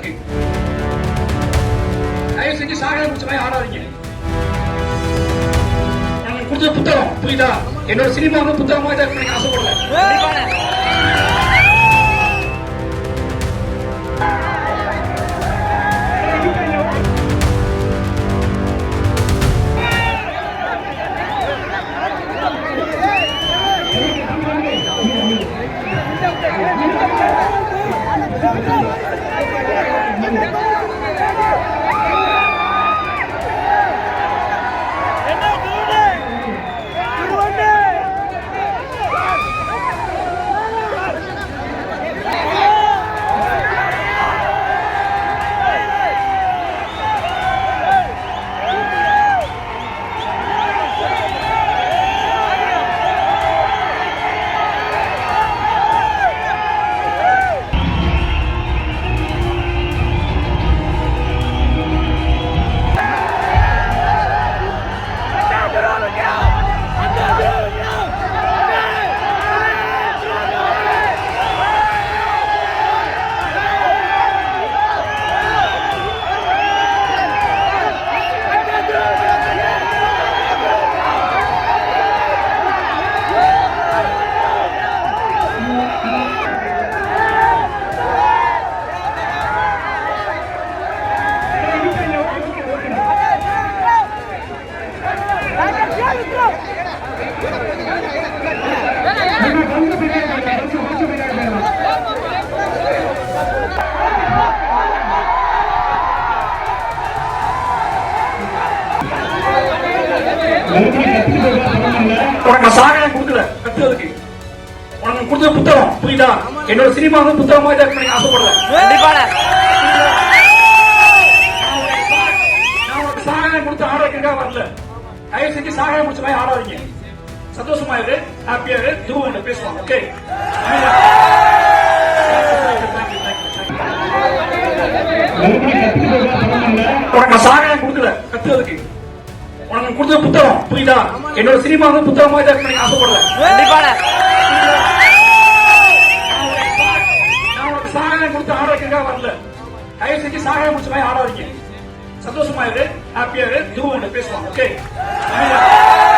இருக்கு. தயவு செஞ்சு சாகர முடிச்ச மாதிரி ஆடாதீங்க. நாங்கள் கொடுத்த புத்தகம் புரியுதா? என்னோட சினிமா வந்து புத்தகமா இதை எனக்கு ஆசைப்படல உனக்கு சாகர கொடுக்கல கத்துறதுக்கு. உனக்கு கொடுத்த புத்தகம் புரியுதா? என்னோட சினிமா வந்து புத்தகமா இதை எனக்கு ஆசைப்படல. நான் உனக்கு சாகரம் கொடுத்து ஆரோக்கியக்காக வரல. தயவு செஞ்சு சாகரம் முடிச்ச மாதிரி ஆடாதீங்க. சந்தோஷமா இரு ஹாப்பியா இரு துருவம் பேசுவாங்க ஓகே உனக்கு நான் சாகரம் கொடுக்கல கத்துறதுக்கு. உனக்கு கொடுத்த புத்தகம் புரியுதா? என்னோட சினிமா வந்து புத்தகமா இதை எனக்கு ஆசைப்படல நான் உனக்கு சாகரம் கொடுத்து ஆரோக்கியக்காக வரல. தயவு செஞ்சு சாகரம் முடிச்ச மாதிரி ஆடாதீங்க. சந்தோஷமா இரு. ஹாப்பியா இரு. துருவம் பேசுவாங்க ஓகே